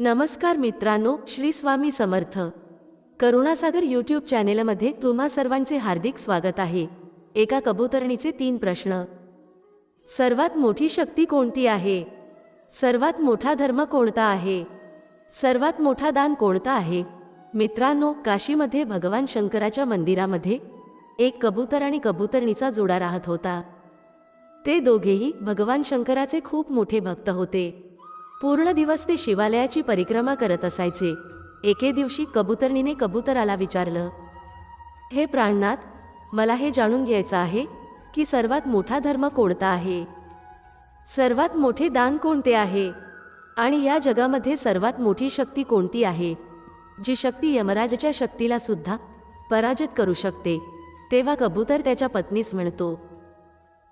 नमस्कार मित्रांनो श्री स्वामी समर्थ. करुणासागर यूट्यूब चॅनेलमध्ये तुम्हा सर्वांचे हार्दिक स्वागत आहे. एका कबूतरणीचे तीन प्रश्न. सर्वात मोठी शक्ती कोणती आहे? सर्वात मोठा धर्म कोणता आहे? सर्वात मोठा दान कोणता आहे? मित्रांनो काशीमध्ये भगवान शंकराच्या मंदिरामध्ये एक कबूतर आणि कबूतरणीचा जोडा राहत होता. ते दोघेही भगवान शंकराचे खूप मोठे भक्त होते. पूर्ण दिवस ते शिवालयाची परिक्रमा करत असायचे. एके दिवशी कबुतरणीने कबुतराला विचारलं हे प्राणनाथ मला हे जाणून घ्यायचं आहे की सर्वात मोठा धर्म कोणता आहे? सर्वात मोठे दान कोणते आहे? आणि या जगामध्ये सर्वात मोठी शक्ती कोणती आहे? जी शक्ती यमराजच्या शक्तीला सुद्धा पराजित करू शकते. तेव्हा कबूतर त्याच्या पत्नीस म्हणतो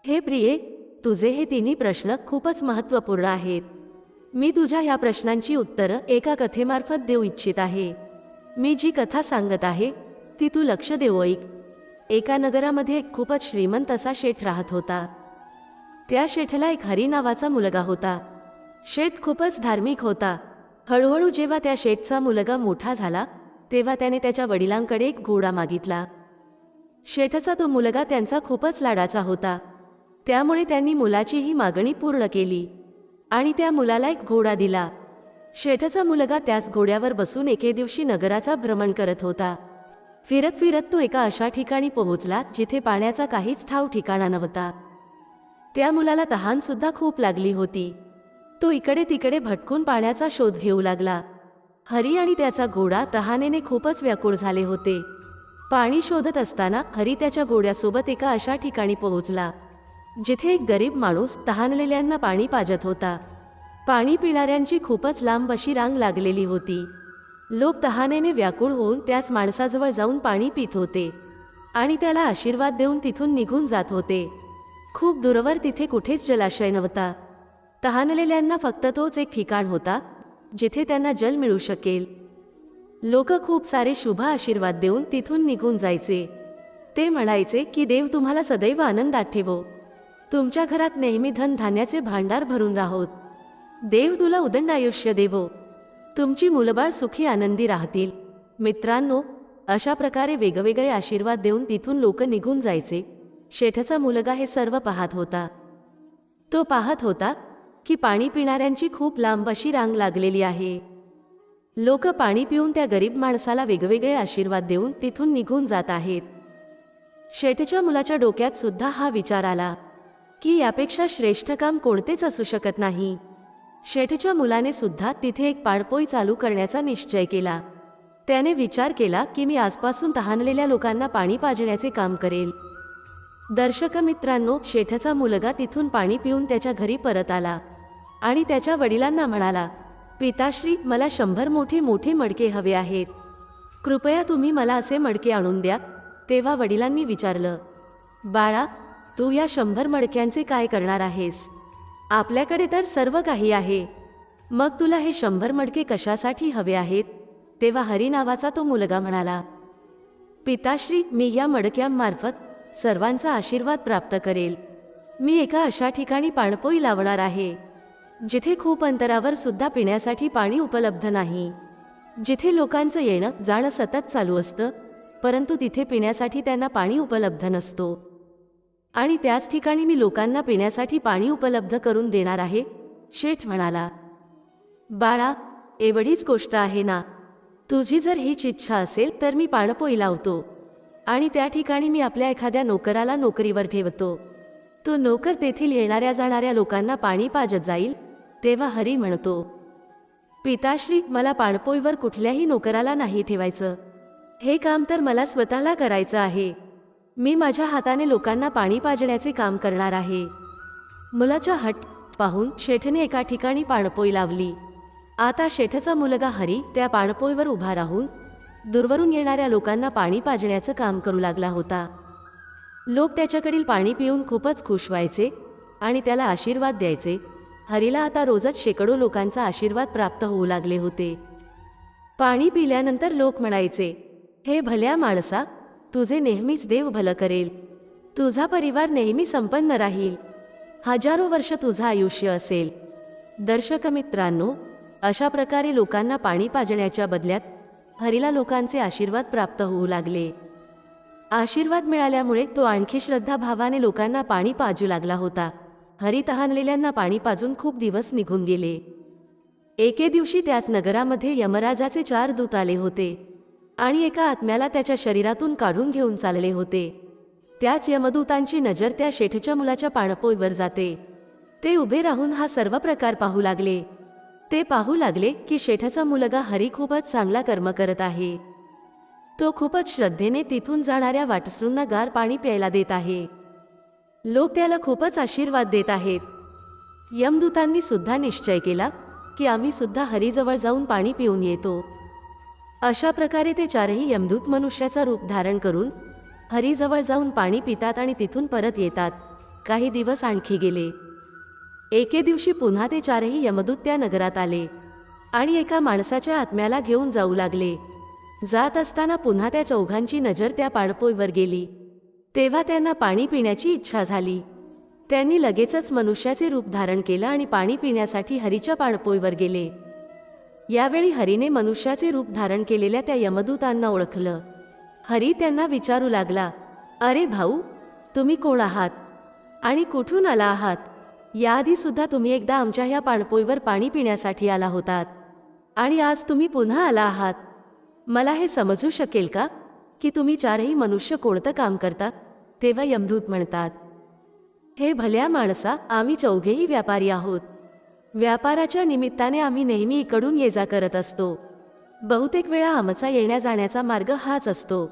हे प्रिये तुझे हे तिन्ही प्रश्न खूपच महत्त्वपूर्ण आहेत. मी तुझ्या ह्या प्रश्नांची उत्तरं एका कथेमार्फत देऊ इच्छित आहे. मी जी कथा सांगत आहे ती तू लक्ष देऊ ऐक. एका नगरामध्ये एक खूपच श्रीमंत असा शेठ राहत होता. त्या शेठला एक हरी नावाचा मुलगा होता. शेठ खूपच धार्मिक होता. हळूहळू जेव्हा त्या शेठचा मुलगा मोठा झाला तेव्हा त्याने त्याच्या वडिलांकडे एक घोडा मागितला. शेठचा तो मुलगा त्यांचा खूपच लाडाचा होता. त्यामुळे त्यांनी मुलाची ही मागणी पूर्ण केली. आणि त्या मुलाला एक घोडा दिला. शेठचा मुलगा त्याच घोड्यावर बसून एके दिवशी नगराचा भ्रमण करत होता. फिरत फिरत तो एका अशा ठिकाणी पोहोचला जिथे पाण्याचा काहीच ठाव ठिकाणा नव्हता. त्या मुलाला तहानसुद्धा खूप लागली होती. तो इकडे तिकडे भटकून पाण्याचा शोध घेऊ लागला. हरी आणि त्याचा घोडा तहानेने खूपच व्याकुळ झाले होते. पाणी शोधत असताना हरी त्याच्या घोड्यासोबत एका अशा ठिकाणी पोहोचला. जिथे एक गरीब माणूस तहानलेल्यांना पाणी पाजत होता. पाणी पिणाऱ्यांची खूपच लांब अशी रांग लागलेली होती. लोक तहानेने व्याकुळ होऊन त्याच माणसाजवळ जाऊन पाणी पित होते आणि त्याला आशीर्वाद देऊन तिथून निघून जात होते. खूप दूरवर तिथे कुठेच जलाशय नव्हता. तहानलेल्यांना फक्त तोच एक ठिकाण होता जिथे त्यांना जल मिळू शकेल. लोक खूप सारे शुभ आशीर्वाद देऊन तिथून निघून जायचे. ते म्हणायचे की देव तुम्हाला सदैव आनंदात ठेवो. तुमच्या घरात नेहमी धन धान्याचे भांडार भरून राहोत. देव तुला उदंड आयुष्य देवो. तुमची मुलबाळ सुखी आनंदी राहतील. मित्रांनो अशा प्रकारे वेगवेगळे आशीर्वाद देऊन तिथून लोक निघून जायचे. शेठचा मुलगा हे सर्व पाहत होता. तो पाहत होता की पाणी पिणाऱ्यांची खूप लांब अशी रांग लागलेली आहे. लोक पाणी पिऊन त्या गरीब माणसाला वेगवेगळे आशीर्वाद देऊन तिथून निघून जात आहेत. शेठच्या मुलाच्या डोक्यात सुद्धा हा विचार आला. की यापेक्षा श्रेष्ठ काम कोणतेच असू शकत नाही. शेठच्या मुलाने सुद्धा तिथे एक पाणपोई चालू करण्याचा निश्चय केला. त्याने विचार केला की मी आजपासून तहानलेल्या लोकांना पाणी पाजण्याचे काम करेल. दर्शक मित्रांनो शेठचा मुलगा तिथून पाणी पिऊन त्याच्या घरी परत आला आणि त्याच्या वडिलांना म्हणाला पिताश्री मला शंभर मोठे मोठे मडके हवे आहेत. कृपया तुम्ही मला असे मडके आणून द्या. तेव्हा वडिलांनी विचारलं बाळा तू या शंभर मडक्यांचे काय करणार आहेस? आपल्याकडे तर सर्व काही आहे. मग तुला हे शंभर मडके कशासाठी हवे आहेत? तेव्हा हरी नावाचा तो मुलगा म्हणाला पिताश्री मी या मडक्यांमार्फत सर्वांचा आशीर्वाद प्राप्त करेल. मी एका अशा ठिकाणी पाणपोई लावणार आहे जिथे खूप अंतरावर सुद्धा पिण्यासाठी पाणी उपलब्ध नाही. जिथे लोकांचं येणं जाणं सतत चालू असतं परंतु तिथे पिण्यासाठी त्यांना पाणी उपलब्ध नसतो. आणि त्याच ठिकाणी मी लोकांना पिण्यासाठी पाणी उपलब्ध करून देणार आहे. शेठ म्हणाला बाळा एवढीच गोष्ट आहे ना. तुझी जर हीच इच्छा असेल तर मी पाणपोई लावतो आणि त्या ठिकाणी मी आपल्या एखाद्या नोकराला नोकरीवर ठेवतो. तो नोकर तेथील येणाऱ्या जाणाऱ्या लोकांना पाणी पाजत जाईल तेव्हा हरी म्हणतो. पिताश्री मला पाणपोईवर कुठल्याही नोकराला नाही ठेवायचं. हे काम तर मला स्वतःला करायचं आहे. मी माझ्या हाताने लोकांना पाणी पाजण्याचे काम करणार आहे. मुलाच्या हट पाहून शेठने एका ठिकाणी पाणपोई लावली. आता शेठचा मुलगा हरी त्या पाणपोईवर उभा राहून दूरवरून येणाऱ्या लोकांना पाणी पाजण्याचं काम करू लागला होता. लोक त्याच्याकडील पाणी पिऊन खूपच खुश व्हायचे आणि त्याला आशीर्वाद द्यायचे. हरीला आता रोजच शेकडो लोकांचा आशीर्वाद प्राप्त होऊ लागले होते. पाणी पिल्यानंतर लोक म्हणायचे हे भल्या माणसा तुझे नेहमीच देव भलं करेल. तुझा परिवार नेहमी संपन्न राहील. हजारो वर्ष तुझं आयुष्य असेल. दर्शक मित्रांनो अशा प्रकारे लोकांना पाणी पाजण्याच्या बदल्यात हरीला लोकांचे आशीर्वाद प्राप्त होऊ लागले. आशीर्वाद मिळाल्यामुळे तो आणखी श्रद्धाभावाने लोकांना पाणी पाजू लागला होता. हरी तहानलेल्यांना पाणी पाजून खूप दिवस निघून गेले. एके दिवशी त्याच नगरामध्ये यमराजाचे चार दूत आले होते. आणि एका आत्म्याला त्याच्या शरीरातून काढून घेऊन चालले होते. त्याच यमदूतांची नजर त्या शेठच्या मुलाच्या पाणपोईवर जाते. ते उभे राहून हा सर्व प्रकार पाहू लागले. ते पाहू लागले की शेठाचा मुलगा हरी खूपच चांगला कर्म करत आहे. तो खूपच श्रद्धेने तिथून जाणाऱ्या वाटसरूंना गार पाणी प्यायला देत आहे. लोक त्याला खूपच आशीर्वाद देत आहेत. यमदूतांनी सुद्धा निश्चय केला की आम्ही सुद्धा हरीजवळ जाऊन पाणी पिऊन येतो. अशा प्रकारे ते चारही यमदूत मनुष्याचा रूप धारण करून हरीजवळ जाऊन पाणी पितात आणि तिथून परत येतात. काही दिवस आणखी गेले. एके दिवशी पुन्हा ते चारही यमदूत त्या नगरात आले आणि एका माणसाच्या आत्म्याला घेऊन जाऊ लागले. जात असताना पुन्हा त्या चौघांची नजर त्या पाणपोईवर गेली. तेव्हा त्यांना पाणी पिण्याची इच्छा झाली. त्यांनी लगेचच मनुष्याचे रूप धारण केलं आणि पाणी पिण्यासाठी हरीच्या पाणपोईवर गेले. यावेळी हरीने मनुष्याचे रूप धारण केलेल्या त्या यमदूतांना ओळखलं. हरी त्यांना विचारू लागला अरे भाऊ तुम्ही कोण आहात? आणि कुठून आला आहात? याआधी सुद्धा तुम्ही एकदा आमच्या ह्या पाणपोईवर पाणी पिण्यासाठी आला होतात. आणि आज तुम्ही पुन्हा आला आहात. मला हे समजू शकेल का की तुम्ही चारही मनुष्य कोणतं काम करता तेव्हा यमदूत म्हणतात हे भल्या माणसा आम्ही चौघेही व्यापारी आहोत. व्यापाराच्या निमित्ताने आम्ही नेहमी इकडून ये जा करत असतो. बहुतेक वेळा आमचा येण्या जाण्याचा मार्ग हाच असतो.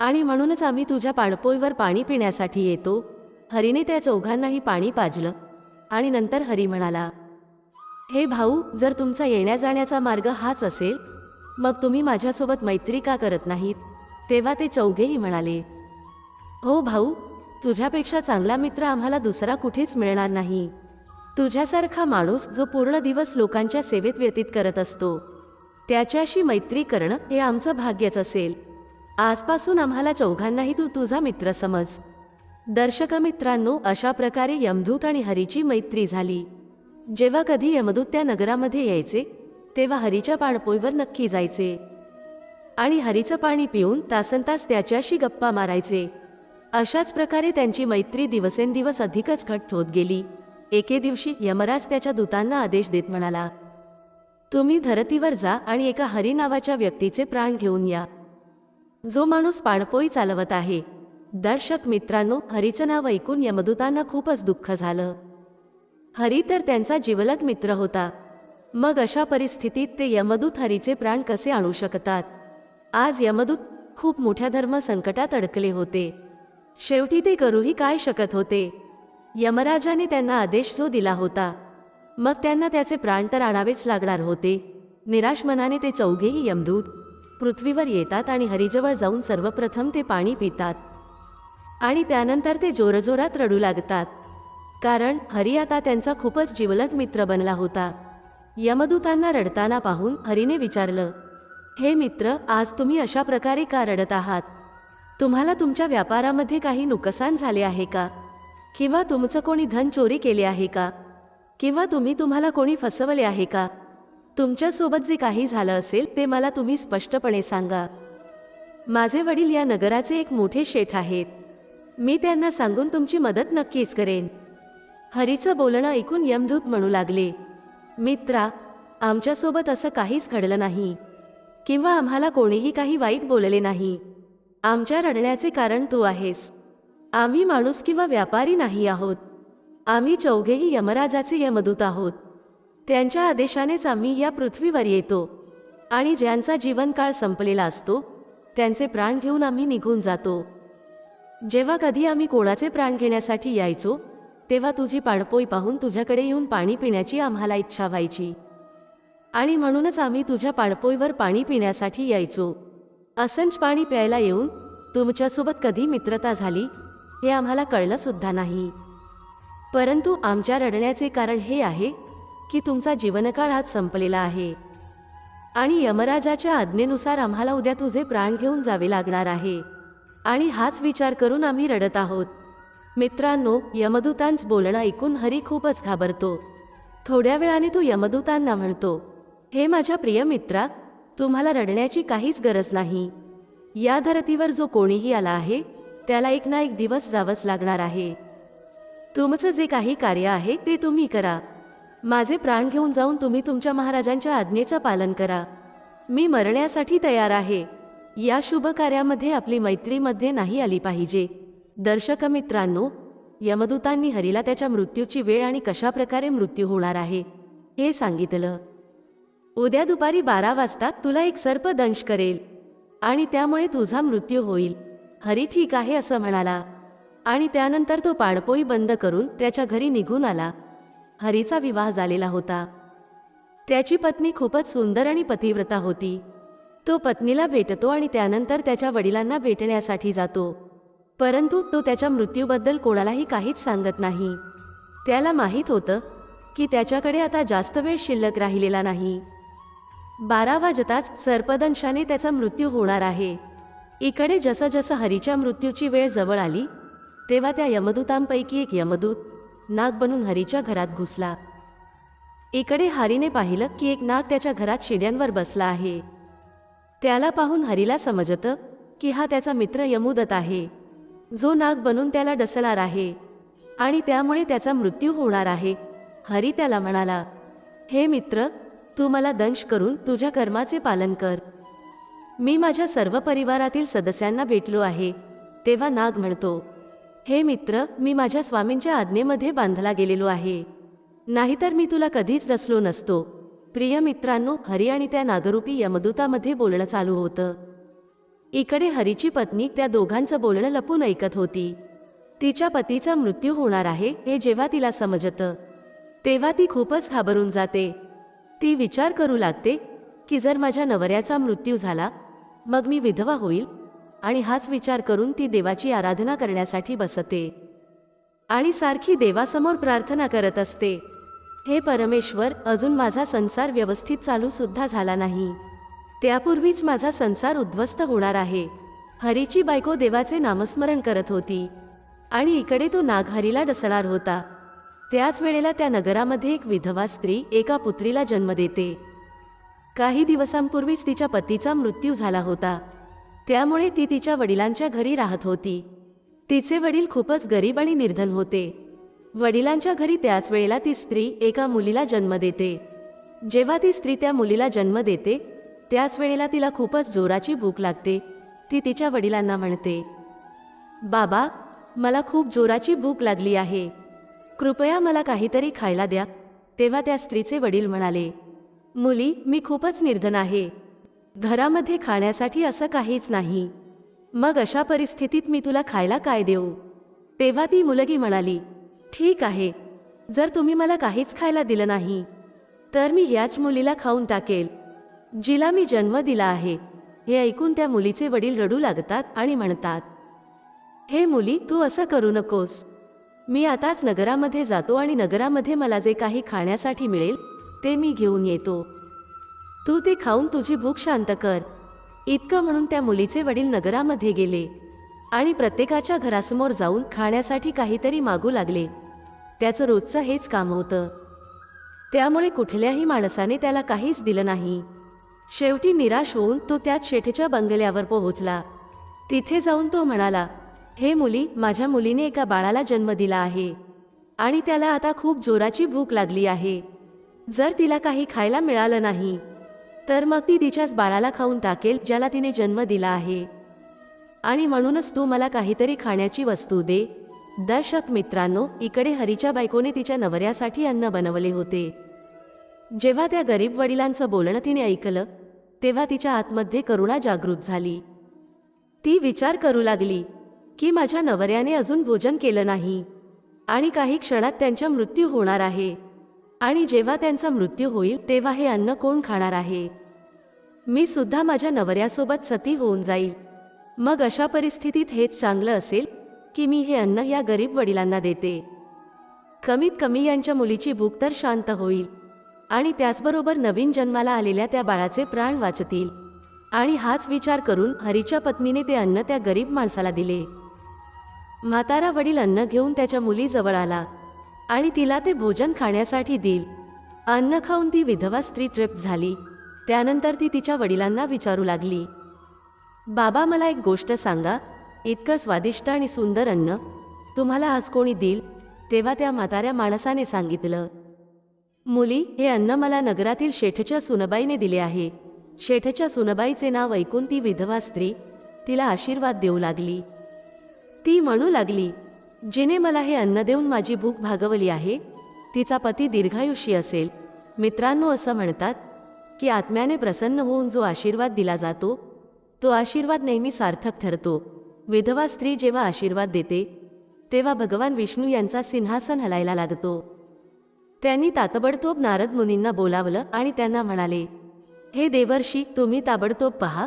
आणि म्हणूनच आम्ही तुझ्या पाणपोईवर पाणी पिण्यासाठी येतो. हरीने त्या चौघांनाही पाणी पाजलं. आणि नंतर हरी म्हणाला हे भाऊ जर तुमचा येण्या जाण्याचा मार्ग हाच असेल मग तुम्ही माझ्यासोबत मैत्री का करत नाहीत? तेव्हा ते चौघेही म्हणाले हो भाऊ तुझ्यापेक्षा चांगला मित्र आम्हाला दुसरा कुठेच मिळणार नाही. तुझ्यासारखा माणूस जो पूर्ण दिवस लोकांच्या सेवेत व्यतीत करत असतो. त्याच्याशी मैत्री करणं हे आमचं भाग्यच असेल. आजपासून आम्हाला चौघांनाही तू तुझा मित्र समज. दर्शक मित्रांनो अशा प्रकारे यमदूत आणि हरीची मैत्री झाली. जेव्हा कधी यमदूत त्या नगरामध्ये यायचे तेव्हा हरीच्या पाणपोईवर नक्की जायचे. आणि हरीचं पाणी पिऊन तासनतास त्याच्याशी गप्पा मारायचे. अशाच प्रकारे त्यांची मैत्री दिवसेंदिवस अधिकच घट्ट होत गेली. एके दिवशी यमराज त्याच्या दूतांना आदेश देत म्हणाला तुम्ही धरतीवर जा आणि एका हरी नावाच्या व्यक्तीचे प्राण घेऊन या. जो माणूस पाणपोई चालवत आहे दर्शक मित्रांनो हरीचं नाव ऐकून यमदूतांना खूपच दुःख झालं. हरी तर त्यांचा जिवलग मित्र होता. मग अशा परिस्थितीत ते यमदूत हरीचे प्राण कसे आणू शकतात? आज यमदूत खूप मोठ्या धर्म संकटात अडकले होते. शेवटी ते करूही काय शकत होते? यमराजाने त्यांना आदेश जो दिला होता मग त्यांना त्याचे प्राण तर आणावेच लागणार होते. निराश मनाने ते चौघेही यमदूत पृथ्वीवर येतात आणि हरिजवळ जाऊन सर्वप्रथम ते पाणी पितात. आणि त्यानंतर ते जोरजोरात रडू लागतात. कारण हरी आता त्यांचा खूपच जिवलग मित्र बनला होता. यमदूतांना रडताना पाहून हरीने विचारलं हे मित्र आज तुम्ही अशा प्रकारे का रडत आहात? तुम्हाला तुमच्या व्यापारामध्ये काही नुकसान झाले आहे का? किंवा तुमचं कोणी धन चोरी केले आहे का? किंवा तुम्ही तुम्हाला कोणी फसवले आहे का? तुमच्यासोबत जे काही झालं असेल ते मला तुम्ही स्पष्टपणे सांगा. माझे वडील या नगराचे एक मोठे शेठ आहेत. मी त्यांना सांगून तुमची मदत नक्कीच करेन. हरीचं बोलणं ऐकून यमधूत म्हणू लागले मित्रा आमच्यासोबत असं काहीच घडलं नाही. किंवा आम्हाला कोणीही काही वाईट बोलले नाही. आमच्या रडण्याचे कारण तू आहेस. आम्ही माणूस किंवा व्यापारी नाही आहोत. आम्ही चौघेही यमराजाचे यमदूत आहोत. त्यांच्या आदेशानेच आम्ही या पृथ्वीवर येतो. आणि ज्यांचा जीवनकाळ संपलेला असतो त्यांचे प्राण घेऊन आम्ही निघून जातो. जेव्हा कधी आम्ही कोणाचे प्राण घेण्यासाठी यायचो तेव्हा तुझी पाणपोई पाहून तुझ्याकडे येऊन पाणी पिण्याची आम्हाला इच्छा व्हायची. आणि म्हणूनच आम्ही तुझ्या पाणपोईवर पाणी पिण्यासाठी यायचो. असंच पाणी प्यायला येऊन तुमच्यासोबत कधी मित्रता झाली हे आम्हाला कळलंसुद्धा नाही. परंतु आमच्या रडण्याचे कारण हे आहे की तुमचा जीवनकाळ आज संपलेला आहे. आणि यमराजाच्या आज्ञेनुसार आम्हाला उद्या तुझे प्राण घेऊन जावे लागणार आहे. आणि हाच विचार करून आम्ही रडत आहोत. मित्रांनो यमदूतांच बोलणं ऐकून हरी खूपच घाबरतो. थोड्या वेळाने तो यमदूतांना म्हणतो हे माझ्या प्रिय मित्रा तुम्हाला रडण्याची काहीच गरज नाही. या धरतीवर जो कोणीही आला आहे त्याला एक ना एक दिवस जावंच लागणार आहे. तुमचं जे काही कार्य आहे ते तुम्ही करा. माझे प्राण घेऊन जाऊन तुम्ही तुमच्या महाराजांच्या आज्ञेचं पालन करा. मी मरण्यासाठी तयार आहे. या शुभ कार्यामध्ये आपली मैत्रीमध्ये नाही आली पाहिजे. दर्शक मित्रांनो यमदूतांनी हरीला त्याच्या मृत्यूची वेळ आणि कशा प्रकारे मृत्यू होणार आहे हे सांगितलं. उद्या दुपारी बारा वाजता तुला एक सर्प दंश करेल आणि त्यामुळे तुझा मृत्यू होईल. हरी ठीक आहे असं म्हणाला. आणि त्यानंतर तो पाणपोई बंद करून त्याच्या घरी निघून आला. हरीचा विवाह झालेला होता. त्याची पत्नी खूपच सुंदर आणि पतिव्रता होती. तो पत्नीला भेटतो आणि त्यानंतर त्याच्या वडिलांना भेटण्यासाठी जातो. परंतु तो त्याच्या मृत्यूबद्दल कोणालाही काहीच सांगत नाही. त्याला माहीत होतं की त्याच्याकडे आता जास्त वेळ शिल्लक राहिलेला नाही. बारा वाजताच सर्पदंशाने त्याचा मृत्यू होणार आहे. इकडे जसं जसं हरीच्या मृत्यूची वेळ जवळ आली तेव्हा त्या यमदूतांपैकी एक यमदूत नाग बनून हरीच्या घरात घुसला. इकडे हरीने पाहिलं की एक नाग त्याच्या घरात शिड्यांवर बसला आहे. त्याला पाहून हरीला समजतं की हा त्याचा मित्र यमुदत आहे. जो नाग बनून त्याला डसणार आहे आणि त्यामुळे त्याचा मृत्यू होणार आहे. हरी त्याला म्हणाला हे मित्र तू मला दंश करून तुझ्या कर्माचे पालन कर. मी माझ्या सर्व परिवारातील सदस्यांना भेटलो आहे तेव्हा नाग म्हणतो हे मित्र मी माझ्या स्वामींच्या आज्ञेमध्ये बांधला गेलेलो आहे. नाहीतर मी तुला कधीच रसलो नसतो. प्रिय मित्रांनो हरी आणि त्या नागरूपी यमदूतामध्ये बोलणं चालू होतं. इकडे हरीची पत्नी त्या दोघांचं बोलणं लपून ऐकत होती. तिच्या पतीचा मृत्यू होणार आहे हे जेव्हा तिला समजतं तेव्हा ती खूपच घाबरून जाते. ती विचार करू लागते की जर माझ्या नवऱ्याचा मृत्यू झाला मग मी विधवा होईल आणि हाच विचार करून ती देवाची आराधना करण्यासाठी बसते. आणि सारखी देवासमोर प्रार्थना करत असते. हे परमेश्वर अजून माझा संसार व्यवस्थित चालू सुद्धा झाला नाही. त्यापूर्वीच माझा संसार उद्ध्वस्त होणार आहे. हरीची बायको देवाचे नामस्मरण करत होती. आणि इकडे तो नागहरीला डसणार होता. त्याच वेळेला त्या नगरामध्ये एक विधवा स्त्री एका पुत्रीला जन्म देते. काही दिवसांपूर्वीच तिच्या पतीचा मृत्यू झाला होता. त्यामुळे ती तिच्या वडिलांच्या घरी राहत होती. तिचे वडील खूपच गरीब आणि निर्धन होते. वडिलांच्या घरी त्याच वेळेला ती स्त्री एका मुलीला जन्म देते. जेव्हा ती स्त्री त्या मुलीला जन्म देते त्याच वेळेला तिला खूपच जोराची भूक लागते. ती तिच्या वडिलांना म्हणते बाबा मला खूप जोराची भूक लागली आहे. कृपया मला काहीतरी खायला द्या. तेव्हा त्या स्त्रीचे वडील म्हणाले मुली मी खूपच निर्धन आहे. घरामध्ये खाण्यासाठी असं काहीच नाही. मग अशा परिस्थितीत मी तुला खायला काय देऊ? तेव्हा ती मुलगी म्हणाली ठीक आहे. जर तुम्ही मला काहीच खायला दिलं नाही तर मी याच मुलीला खाऊन टाकेल जिला मी जन्म दिला आहे. हे ऐकून त्या मुलीचे वडील रडू लागतात आणि म्हणतात हे मुली तू असं करू नकोस. मी आताच नगरामध्ये जातो आणि नगरामध्ये मला जे काही खाण्यासाठी मिळेल ते मी घेऊन येतो. तू ते खाऊन तुझी भूक शांत कर. इतकं म्हणून त्या मुलीचे वडील नगरामध्ये गेले आणि प्रत्येकाच्या घरासमोर जाऊन खाण्यासाठी काहीतरी मागू लागले. त्याचं रोजचं हेच काम होतं. त्यामुळे कुठल्याही माणसाने त्याला काहीच दिलं नाही. शेवटी निराश होऊन तो त्याच शेठच्या बंगल्यावर पोहोचला. तिथे जाऊन तो म्हणाला हे मुली माझ्या मुलीने एका बाळाला जन्म दिला आहे आणि त्याला आता खूप जोराची भूक लागली आहे. जर तिला काही खायला मिळालं नाही तर मग ती तिच्याच बाळाला खाऊन टाकेल ज्याला तिने जन्म दिला आहे. आणि म्हणूनच तू मला काहीतरी खाण्याची वस्तू दे. दर्शक मित्रांनो इकडे हरीच्या बायकोने तिच्या नवऱ्यासाठी अन्न बनवले होते. जेव्हा त्या गरीब वडिलांचं बोलणं तिने ऐकलं तेव्हा तिच्या आतमध्ये करुणा जागृत झाली. ती विचार करू लागली की माझ्या नवऱ्याने अजून भोजन केलं नाही आणि काही क्षणात त्यांचा मृत्यू होणार आहे. आणि जेव्हा त्यांचा मृत्यू होईल तेव्हा हे अन्न कोण खाणार आहे? मी सुद्धा माझ्या नवऱ्यासोबत सती होऊन जाईल. मग अशा परिस्थितीत हेच चांगलं असेल की मी हे अन्न या गरीब वडिलांना देते. कमीत कमी यांच्या मुलीची भूक तर शांत होईल आणि त्याचबरोबर नवीन जन्माला आलेल्या त्या बाळाचे प्राण वाचतील. आणि हाच विचार करून हरीच्या पत्नीने ते अन्न त्या गरीब माणसाला दिले. म्हातारा वडील अन्न घेऊन त्याच्या मुलीजवळ आला. आणि तिला ते भोजन खाण्यासाठी देईल. अन्न खाऊन ती विधवा स्त्री तृप्त झाली. त्यानंतर ती तिच्या वडिलांना विचारू लागली. बाबा मला एक गोष्ट सांगा. इतकं स्वादिष्ट आणि सुंदर अन्न तुम्हाला आज कोणी देईल? तेव्हा त्या म्हाताऱ्या माणसाने सांगितलं. मुली हे अन्न मला नगरातील शेठच्या सुनबाईने दिले आहे. शेठच्या सुनबाईचे नाव ऐकून ती विधवा स्त्री तिला आशीर्वाद देऊ लागली. ती म्हणू लागली जिने मला हे अन्न देऊन माझी भूक भागवली आहे तिचा पती दीर्घायुषी असेल. मित्रांनो असं म्हणतात की आत्म्याने प्रसन्न होऊन जो आशीर्वाद दिला जातो तो आशीर्वाद नेहमी सार्थक ठरतो. विधवा स्त्री जेव्हा आशीर्वाद देते तेव्हा भगवान विष्णू यांचा सिंहासन हलायला लागतो. त्यांनी तातबडतोब नारद मुनींना बोलावलं आणि त्यांना म्हणाले हे देवर्षी तुम्ही ताबडतोब पहा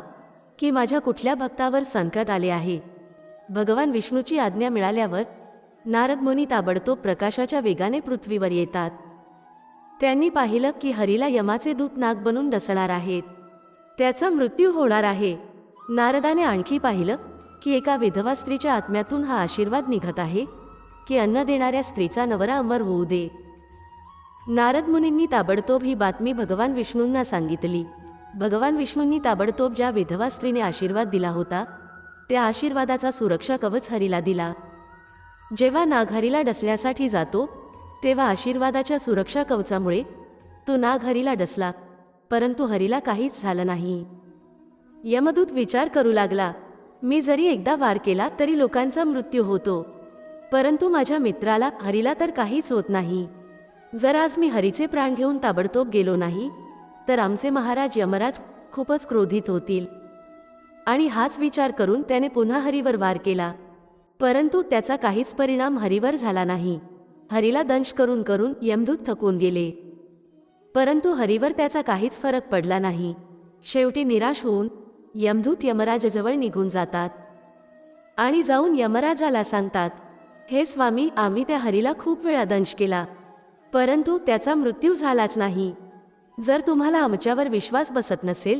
की माझ्या कुठल्या भक्तावर संकट आले आहे. भगवान विष्णूची आज्ञा मिळाल्यावर नारद मुनी ताबडतोब प्रकाशाच्या वेगाने पृथ्वीवर येतात. त्यांनी पाहिलं की हरीला यमाचे दूत नाग बनून डसणार आहेत. त्याचा मृत्यू होणार आहे. नारदाने आणखी पाहिलं की एका विधवा स्त्रीच्या आत्म्यातून हा आशीर्वाद निघत आहे की अन्न देणाऱ्या स्त्रीचा नवरा अमर होऊ दे. नारद मुनींनी ताबडतोब ही बातमी भगवान विष्णूंना सांगितली. भगवान विष्णूंनी ताबडतोब ज्या विधवा स्त्रीने आशीर्वाद दिला होता त्या आशीर्वादाचा सुरक्षा कवच हरीला दिला. जेव्हा नाघारीला डसण्यासाठी जातो तेव्हा आशीर्वादाच्या सुरक्षा कवचामुळे तो नाग डसला परंतु हरीला काहीच झालं नाही. यमदूत विचार करू लागला मी जरी एकदा वार केला तरी लोकांचा मृत्यू होतो परंतु माझ्या मित्राला हरीला तर काहीच होत नाही. जर आज मी हरीचे प्राण घेऊन ताबडतोब गेलो नाही तर आमचे महाराज यमराज खूपच क्रोधित होतील. आणि हाच विचार करून त्याने पुन्हा हरीवर वार केला. परंतु त्याचा काहीच परिणाम हरीवर झाला नाही. हरीला दंश करून करून यमदूत थकून गेले. परंतु हरीवर त्याचा काहीच फरक पडला नाही. शेवटी निराश होऊन यमदूत यमराजाजवळ निघून जातात. आणि जाऊन यमराजाला सांगतात हे स्वामी आम्ही त्या हरीला खूप वेळा दंश केला. परंतु त्याचा मृत्यू झालाच नाही. जर तुम्हाला आमच्यावर विश्वास बसत नसेल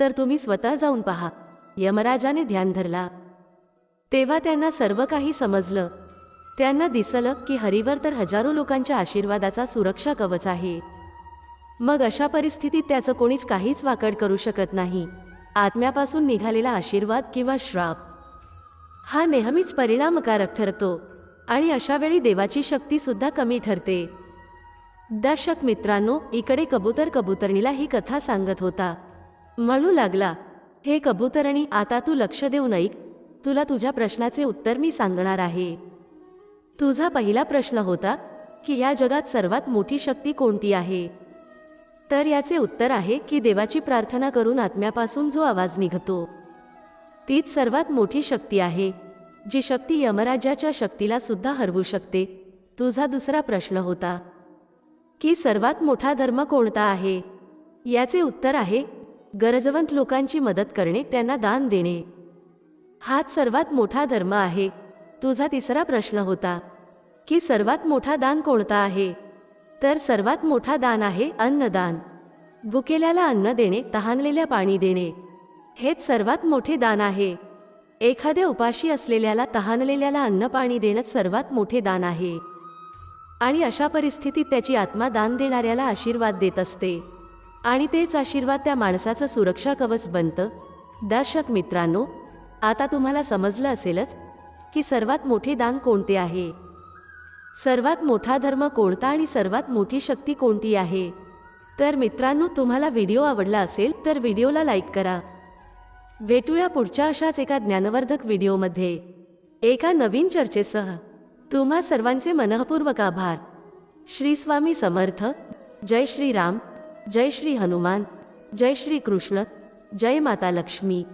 तर तुम्ही स्वतः जाऊन पहा. यमराजाने ध्यान धरला. तेव्हा त्यांना सर्व काही समजलं. त्यांना दिसलं की हरीवर तर हजारो लोकांच्या आशीर्वादाचा सुरक्षा कवच आहे. मग अशा परिस्थितीत त्याचं कोणीच काहीच वाकड करू शकत नाही. आत्म्यापासून निघालेला आशीर्वाद किंवा श्राप. हा नेहमीच परिणामकारक ठरतो आणि अशावेळी देवाची शक्तीसुद्धा कमी ठरते. दर्शक मित्रांनो इकडे कबूतर कबुतरणीला ही कथा सांगत होता. म्हणू लागला हे कबुतरणी आता तू लक्ष देऊन ऐक तुला तुझ्या प्रश्नाचे उत्तर मी सांगणार आहे. तुझा पहिला प्रश्न होता की या जगात सर्वात मोठी शक्ती कोणती आहे? तर याचे उत्तर आहे की देवाची प्रार्थना करून आत्म्यापासून जो आवाज निघतो तीच सर्वात मोठी शक्ती आहे जी शक्ती यमराजाच्या शक्तीला सुद्धा हरवू शकते. तुझा दुसरा प्रश्न होता की सर्वात मोठा धर्म कोणता आहे? याचे उत्तर आहे गरजवंत लोकांची मदत करणे त्यांना दान देणे. हाच सर्वात मोठा धर्म आहे. तुझा तिसरा प्रश्न होता की सर्वात मोठा दान कोणता आहे? तर सर्वात मोठा दान आहे अन्नदान. भुकेल्याला अन्न देणे तहानलेल्या पाणी देणे. हेच सर्वात मोठे दान आहे. एखाद्या उपाशी असलेल्याला तहानलेल्याला अन्न पाणी देणं सर्वात मोठे दान आहे. आणि अशा परिस्थितीत त्याची आत्मा दान देणाऱ्याला आशीर्वाद देत असते. आणि तेच आशीर्वाद त्या माणसाचं सुरक्षा कवच बनतं. दर्शक मित्रांनो आता तुम्हाला समजलं असेलच की सर्वात मोठे दान कोणते आहे. सर्वात मोठा धर्म कोणता आणि सर्वात मोठी शक्ती कोणती आहे. तर मित्रांनो तुम्हाला व्हिडिओ आवडला असेल तर व्हिडिओला लाईक करा. भेटूया पुढच्या अशाच एका ज्ञानवर्धक व्हिडिओमध्ये. एका नवीन चर्चेसह. तुम्हा सर्वांचे मनःपूर्वक आभार. श्री स्वामी समर्थ. जय श्री राम. जय श्री हनुमान. जय श्री कृष्ण. जय माता लक्ष्मी.